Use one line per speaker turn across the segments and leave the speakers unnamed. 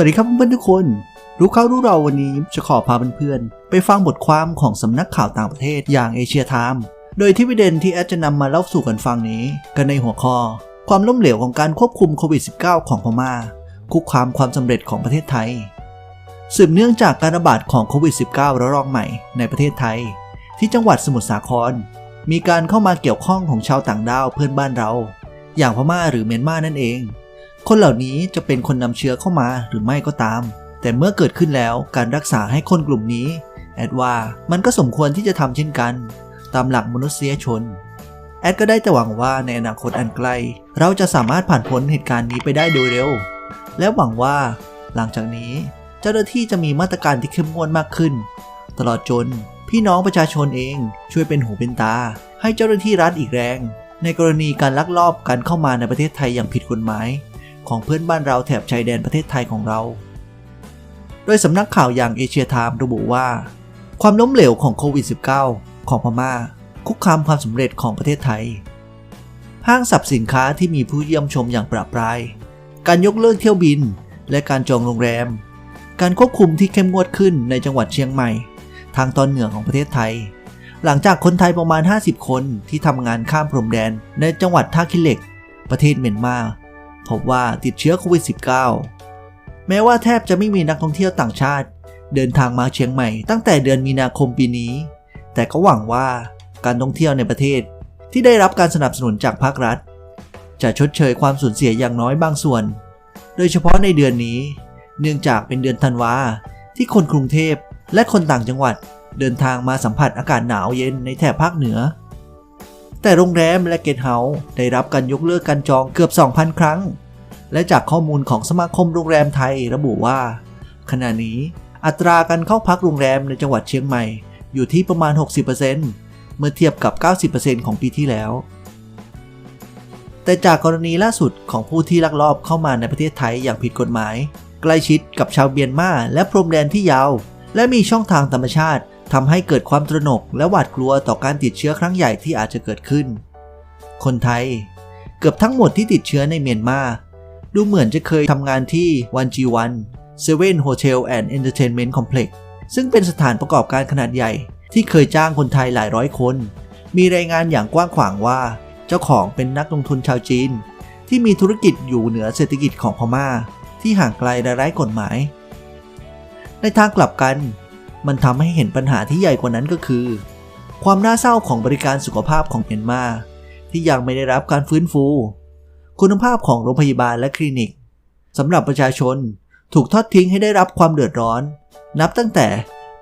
วัสดีครับเพื่อนทุกคน รู้เขารู้เราวันนี้จะขอพาเพื่อนๆไปฟังบทความของสำนักข่าวต่างประเทศอย่างเอเชียไทม์โดยที่ประเด็นที่แอดจะนำมาเล่าสู่กันฟังนี้ กันในหัวข้อ ความล้มเหลวของการควบคุมโควิด -19 ของพม่า คุกคามความสำเร็จของประเทศไทย สืบเนื่องจากการระบาดของโควิด -19 ระลอกใหม่ในประเทศไทย ที่จังหวัดสมุทรสาคร มีการเข้ามาเกี่ยวข้องของชาวต่างด้าวเพื่อนบ้านเรา อย่างพม่าหรือเมียนมานั่นเอง คนเหล่านี้จะเป็นคนนำเชื้อเข้ามาหรือไม่ก็ตาม แต่เมื่อเกิดขึ้นแล้วการรักษาให้คนกลุ่มนี้ แอดว่ามันก็สมควรที่จะทำเช่นกัน ตามหลักมนุษยชน แอดก็ได้แต่หวังว่าในอนาคตอันใกล้เราจะสามารถผ่านพ้นเหตุการณ์นี้ไปได้โดยเร็ว และหวังว่า หลังจากนี้ เจ้าหน้าที่จะมีมาตรการที่เข้มงวดมากขึ้น ตลอดจน พี่น้องประชาชนเองช่วยเป็นหูเป็นตา ให้เจ้าหน้าที่รัฐอีกแรง ในกรณีการลักลอบการเข้ามาในประเทศไทยอย่างผิดกฎหมาย ของเพื่อนบ้านเราแถบชายแดนประเทศไทยของเรา โดยสำนักข่าวอย่างเอเชียไทม์ระบุว่า ความล้มเหลวของโควิด -19 ของพม่า คุกคามความสำเร็จของประเทศไทย ห้างสับสินค้าที่มีผู้เยี่ยมชมอย่างประปราย การยกเลิกเที่ยวบิน และการจองโรงแรม การควบคุมที่เข้มงวดขึ้นในจังหวัดเชียงใหม่ ทางตอนเหนือของประเทศไทยหลังจากคนไทยประมาณ 50 คนที่ทำงานข้ามพรมแดนในจังหวัดท่าขี้เหล็ก ประเทศเมียนมา พบว่าติดเชื้อโควิด -19 แม้ว่าแทบจะไม่มีนักท่องเที่ยวต่างชาติ เดินทางมาเชียงใหม่ตั้งแต่เดือนมีนาคมปีนี้ แต่ก็หวังว่าการท่องเที่ยวในประเทศที่ได้รับการสนับสนุนจากภาครัฐ จะชดเชยความสูญเสียอย่างน้อยบางส่วน โดยเฉพาะในเดือนนี้ เนื่องจากเป็นเดือนธันวาที่คนกรุงเทพและคนต่างจังหวัดเดินทางมาสัมผัสอากาศหนาวเย็นในแถบภาคเหนือ แต่โรงแรมและเกสต์เฮาส์ได้รับการยกเลิกการจองเกือบ 2,000 ครั้ง และจากข้อมูลของสมาคมโรงแรมไทยระบุว่า ขณะนี้อัตราการเข้าพักโรงแรมในจังหวัดเชียงใหม่อยู่ที่ประมาณ 60%เมื่อเทียบกับ 90%ของปีที่แล้ว แต่จากกรณีล่าสุดของผู้ที่ลักลอบเข้ามาในประเทศไทยอย่างผิดกฎหมาย ใกล้ชิดกับชาวเมียนมาและพรมแดนที่ยาว และมีช่องทางธรรมชาติ ทำให้เกิดความตระหนกและหวาดกลัวต่อการติดเชื้อครั้งใหญ่ที่อาจจะเกิดขึ้น คนไทย เกือบทั้งหมดที่ติดเชื้อในเมียนมา ดูเหมือนจะเคยทำงานที่วันจีวันเซเว่นโฮเทลแอนด์เอนเตอร์เทนเมนต์คอมเพล็กซ์ซึ่งเป็นสถานประกอบการขนาดใหญ่ที่เคยจ้างคนไทยหลายร้อยคน มีรายงานอย่างกว้างขวางว่า เจ้าของเป็นนักลงทุนชาวจีน ที่มีธุรกิจอยู่เหนือเศรษฐกิจของพม่า ที่ห่างไกลและไร้กฎหมาย ในทางกลับกัน มันทำให้เห็นปัญหาที่ใหญ่กว่านั้นก็คือ ความน่าเศร้าของบริการสุขภาพของเมียนมา ที่ยังไม่ได้รับการฟื้นฟู คุณภาพของโรงพยาบาลและคลินิกสำหรับประชาชนถูกทอดทิ้งให้ได้รับความเดือดร้อน นับตั้งแต่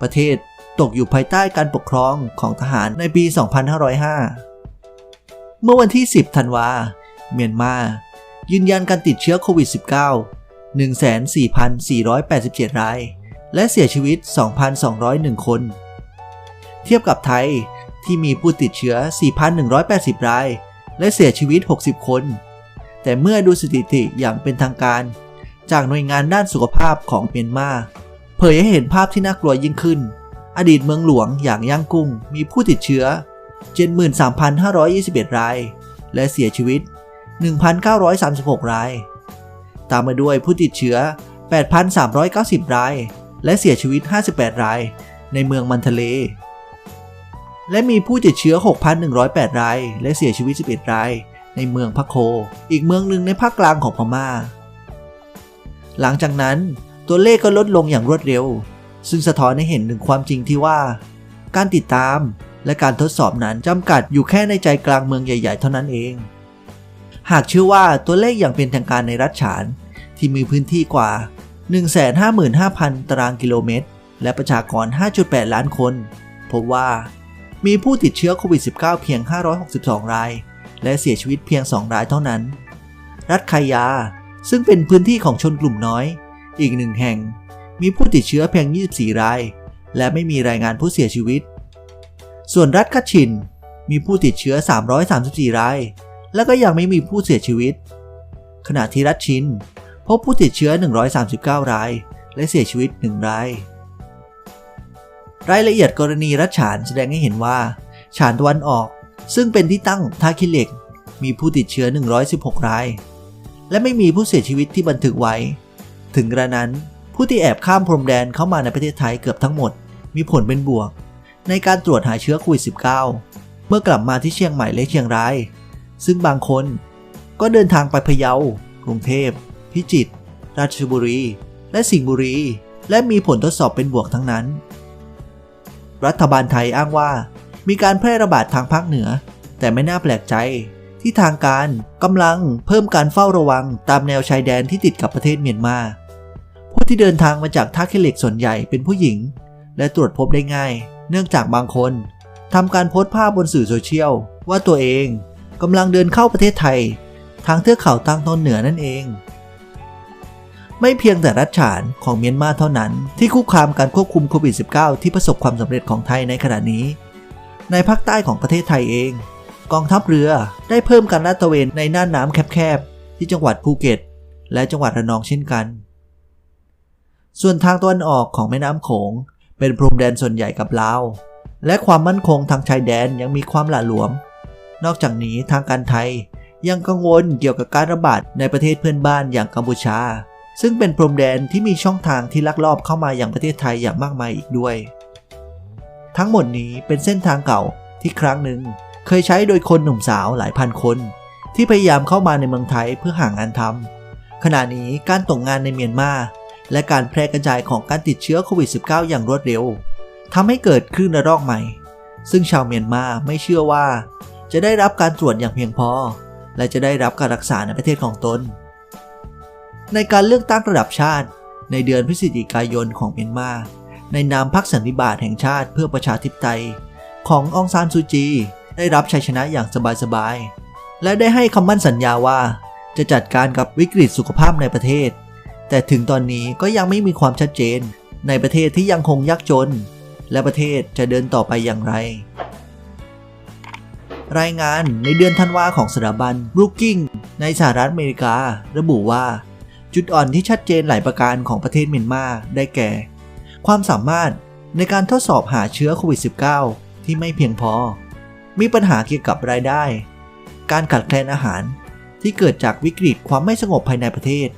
ประเทศตกอยู่ภายใต้การปกครองของทหารในปี 2505 เมื่อวันที่ 10 ธันวา เมียนมา ยืนยันการติดเชื้อโควิด -19 14,487 ราย และเสียชีวิต 2,201 คน เทียบกับไทยที่มีผู้ติดเชื้อ 4,180 ราย และเสียชีวิต 60 คน แต่เมื่อดูสถิติอย่างเป็นทางการ จากหน่วยงานด้านสุขภาพของเมียนมา เผยให้เห็นภาพที่น่ากลัวยิ่งขึ้น อดีตเมืองหลวงอย่างย่างกุ้งมีผู้ติดเชื้อ 73,521 ราย และเสียชีวิต 1,936 ราย ตามมาด้วยผู้ติดเชื้อ 8,390 ราย และเสียชีวิต 58 ราย ในเมืองมันทะเล และมีผู้ติดเชื้อ 6,108 ราย และเสียชีวิต 11 ราย ในเมืองพักโค อีกเมืองหนึ่งในภาคกลางของพม่า หลังจากนั้นตัวเลขก็ลดลงอย่างรวดเร็ว ซึ่งสะท้อนให้เห็นถึงความจริงที่ว่า การติดตามและการทดสอบนั้นจำกัดอยู่แค่ในใจกลางเมืองใหญ่ ๆ เท่านั้นเอง หากเชื่อว่าตัวเลขอย่างเป็นทางการในรัฐฉานที่มีพื้นที่กว่า 155,000 ตารางกิโลเมตร และประชากร 5.8 ล้านคน พบว่า มีผู้ติดเชื้อโควิด -19 เพียง 562 ราย และเสียชีวิตเพียง 2 รายเท่านั้น รัฐคายา ซึ่งเป็นพื้นที่ของชนกลุ่มน้อย อีกหนึ่งแห่ง มีผู้ติดเชื้อเพียง 24 ราย และไม่มีรายงานผู้เสียชีวิต ส่วนรัฐคัชิน มีผู้ติดเชื้อ 334 ราย และก็ยังไม่มีผู้เสียชีวิต ขณะที่รัฐชิน พบผู้ติดเชื้อ 139 ราย และเสียชีวิต 1 ราย รายละเอียดกรณีรัฐฉานแสดงให้เห็นว่า ฉานตะวันออก ซึ่งเป็นที่ตั้งท่าขี้เหล็ก มีผู้ติดเชื้อ 116 ราย และไม่มีผู้เสียชีวิตที่บันทึกไว้ ถึงกระนั้น ผู้ที่แอบข้ามพรมแดนเข้ามาในประเทศไทยเกือบทั้งหมด มีผลเป็นบวก ในการตรวจหาเชื้อโควิด -19 เมื่อกลับมาที่เชียงใหม่และเชียงราย ซึ่งบางคนก็เดินทางไปพะเยากรุงเทพ พิจิตร ราชบุรี และสิงห์บุรี และมีผลทดสอบเป็นบวกทั้งนั้น รัฐบาลไทยอ้างว่า มีการแพร่ระบาดทางภาคเหนือ แต่ไม่น่าแปลกใจ ที่ทางการกำลังเพิ่มการเฝ้าระวังตามแนวชายแดนที่ติดกับประเทศเมียนมา ผู้ที่เดินทางมาจากท่าขี้เหล็กส่วนใหญ่เป็นผู้หญิง และตรวจพบได้ง่าย เนื่องจากบางคนทำการโพสต์ภาพบนสื่อโซเชียลว่าตัวเองกำลังเดินเข้าประเทศไทย ทางเทือกเขาตั้งต้นเหนือนั่นเอง ไม่เพียงแต่รัฐฉานของเมียนมาเท่านั้น ที่คุกคามการควบคุมโควิด -19 ที่ประสบความสำเร็จของไทยในขณะนี้ ในภาคใต้ของประเทศไทยเอง กองทัพเรือได้เพิ่มการลาดตระเวนในน่านน้ำแคบๆ ที่จังหวัดภูเก็ต และจังหวัดระนองเช่นกัน ส่วนทางตะวันออกของแม่น้ำโขง เป็นพรมแดนส่วนใหญ่กับลาวและความมั่นคงทางชายแดนยังมีความหละหลวม นอกจากนี้ทางการไทยยังกังวลเกี่ยวกับการระบาดในประเทศเพื่อนบ้านอย่างกัมพูชา ซึ่งเป็นพรมแดนที่มีช่องทางที่ลักลอบเข้ามาอย่างประเทศไทยอย่างมากมายอีกด้วย ทั้งหมดนี้เป็นเส้นทางเก่าที่ครั้งหนึ่งเคยใช้โดยคนหนุ่มสาวหลายพันคน ที่พยายามเข้ามาในเมืองไทยเพื่อหางานทำขณะนี้การตกงงานในเมียนมาและการแพร่กระจายของการติดเชื้อโควิด -19 อย่างรวดเร็วทำให้เกิดคลื่นระลอกใหม่ ซึ่งชาวเมียนมาไม่เชื่อว่า จะได้รับการตรวจอย่างเพียงพอ และจะได้รับการรักษาในประเทศของตน ในการเลือกตั้งระดับชาติ ในเดือนพฤศจิกายนของเมียนมา ในนามพรรคสันนิบาตแห่งชาติเพื่อประชาธิปไตย ขององซานซูจี ได้รับชัยชนะอย่างสบายๆ และได้ให้คำมั่นสัญญาว่า จะจัดการกับวิกฤตสุขภาพในประเทศ แต่ถึงตอนนี้ก็ยังไม่มีความชัดเจน ในประเทศที่ยังคงยากจน และประเทศจะเดินต่อไปอย่างไรรายงานในเดือนธันวาของสถาบันบรูกิงในสหรัฐอเมริการะบุว่า จุดอ่อนที่ชัดเจนหลายประการของประเทศเมียนมาได้แก่ ความสามารถในการทดสอบหาเชื้อโควิด -19 ที่ไม่เพียงพอ มีปัญหาเกี่ยวกับรายได้ การขาดแคลนอาหารที่เกิดจากวิกฤตความไม่สงบภายในประเทศ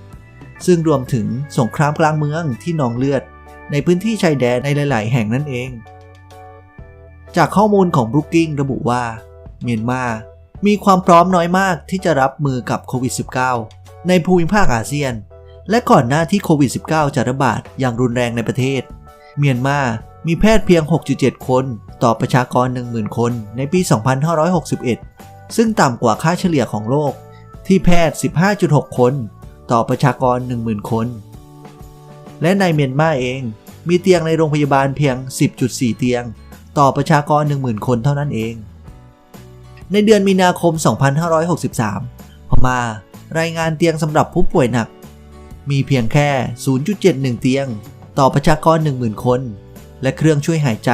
ซึ่งรวมถึงสงครามกลางเมืองที่นองเลือด ในพื้นที่ชายแดนในหลาย ๆ แห่งนั่นเอง จากข้อมูลของบรูกิงระบุว่า เมียนมา มีความพร้อมน้อยมากที่จะรับมือกับโควิด -19 ในภูมิภาคอาเซียน และก่อนหน้าที่โควิด -19 จะระบาดอย่างรุนแรงในประเทศ เมียนมา มีแพทย์เพียง 6.7 คนต่อประชากร 10,000 คนในปี 2561 ซึ่งต่ำกว่าค่าเฉลี่ยของโลกที่แพทย์ 15.6 คนต่อประชากร 10,000 คน และในเมียนมาเอง มีเตียงในโรงพยาบาลเพียง 10.4 เตียง ต่อประชากร 10,000 คนเท่านั้นเอง ในเดือนมีนาคม 2563 พม่า รายงานเตียงสำหรับผู้ป่วยหนัก มีเพียงแค่ 0.71 เตียง ต่อประชากร 10,000 คน และเครื่องช่วยหายใจ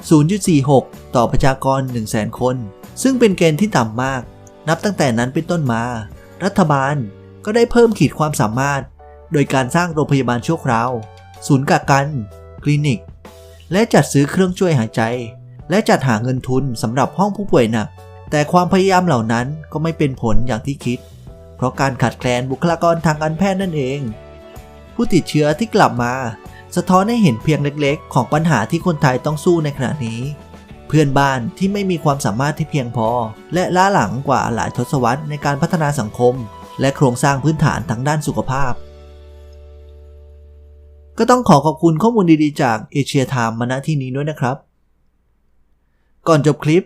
0.46 ต่อประชากร 100,000 คน ซึ่งเป็นเกณฑ์ที่ต่ำมาก นับตั้งแต่นั้นเป็นต้นมา รัฐบาลก็ได้เพิ่มขีดความสามารถ โดยการสร้างโรงพยาบาลชั่วคราว ศูนย์กักกัน คลินิก และจัดซื้อเครื่องช่วยหายใจ และจัดหาเงินทุนสำหรับห้องผู้ป่วยหนักแต่ความพยายามเหล่านั้นก็ไม่เป็นผลอย่างที่คิด เพราะการขาดแคลนบุคลากรทางการแพทย์นั่นเอง ผู้ติดเชื้อที่กลับมา สะท้อนให้เห็นเพียงเล็กๆ ของปัญหาที่คนไทยต้องสู้ในขณะนี้ เพื่อนบ้านที่ไม่มีความสามารถที่เพียงพอ และล้าหลังกว่าหลายทศวรรษในการพัฒนาสังคม และโครงสร้างพื้นฐานทางด้านสุขภาพ ก็ต้องขอขอบคุณข้อมูลดีๆจากเอเชียไทม์มาณที่นี้ด้วยนะครับ ก่อนจบคลิป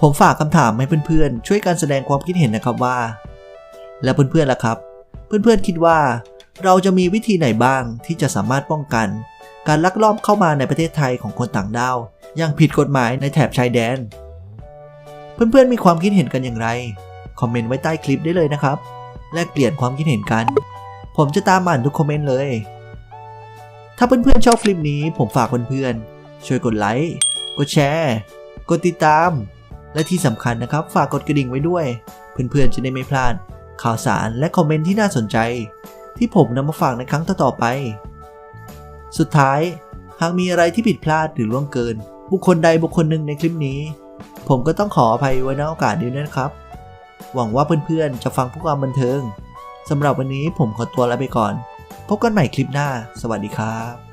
ผมฝากคำถามให้เพื่อนๆ ช่วยกันแสดงความคิดเห็นนะครับว่า แล้วเพื่อนๆล่ะครับ เพื่อนๆคิดว่าเราจะมีวิธีไหนบ้างที่จะสามารถป้องกัน การลักลอบเข้ามาในประเทศไทยของคนต่างด้าวอย่างผิดกฎหมายในแถบชายแดน เพื่อนๆมีความคิดเห็นกันอย่างไร คอมเมนต์ไว้ใต้คลิปได้เลยนะครับ แลกเปลี่ยนความคิดเห็นกัน ผมจะตามอ่านทุกคอมเมนต์เลย ถ้าเพื่อนๆชอบคลิปนี้ ผมฝากเพื่อนๆช่วยกดไลค์ กดแชร์ กดติดตาม และที่สำคัญนะครับ ฝากกดกระดิ่งไว้ด้วย เพื่อนๆจะได้ไม่พลาด ข่าวสารและคอมเมนต์ที่น่าสนใจ ที่ผมนำมาฝากในครั้งต่อๆไป สุดท้าย หากมีอะไรที่ผิดพลาดหรือล่วงเกิน บุคคลใดบุคคลหนึ่งในคลิปนี้ ผมก็ต้องขออภัยไว้ในโอกาสนี้ด้วนะครับ หวังว่าเพื่อนๆจะฟังผู้ความบันเทิงสำหรับวันนี้ผมขอตัวลาไปก่อน พบกันใหม่คลิปหน้า สวัสดีครับ